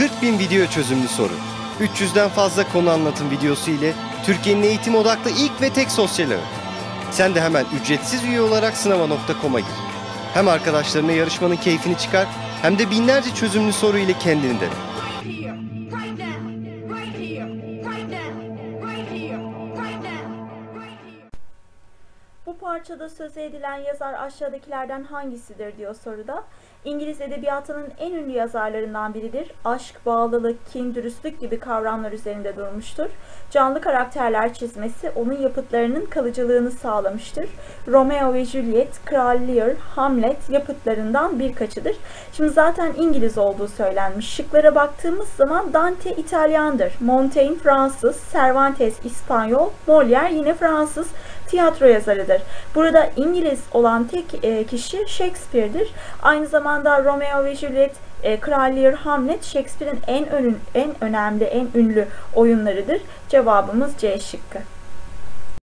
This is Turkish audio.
40 bin video çözümlü soru. 300'den fazla konu anlatım videosu ile Türkiye'nin eğitim odaklı ilk ve tek sosyal ağı. Sen de hemen ücretsiz üye olarak sınava.com'a gir. Hem arkadaşlarına yarışmanın keyfini çıkar hem de binlerce çözümlü soru ile kendini dene. right here, right now, right here, parçada söze edilen yazar aşağıdakilerden hangisidir diyor soruda. İngiliz edebiyatının en ünlü yazarlarından biridir. Aşk, bağlılık, kin, dürüstlük gibi kavramlar üzerinde durmuştur. Canlı karakterler çizmesi onun yapıtlarının kalıcılığını sağlamıştır. Romeo ve Juliet, Kral Lear, Hamlet yapıtlarından birkaçıdır. Şimdi zaten İngiliz olduğu söylenmiş. Şıklara baktığımız zaman Dante İtalyandır, Montaigne Fransız, Cervantes İspanyol, Molière yine Fransız tiyatro yazarıdır. Burada İngiliz olan tek e, kişi Shakespeare'dir. Aynı zamanda Romeo ve Juliet, e, Kral Lear, Hamlet Shakespeare'in en en önemli, en ünlü oyunlarıdır. Cevabımız C şıkkı.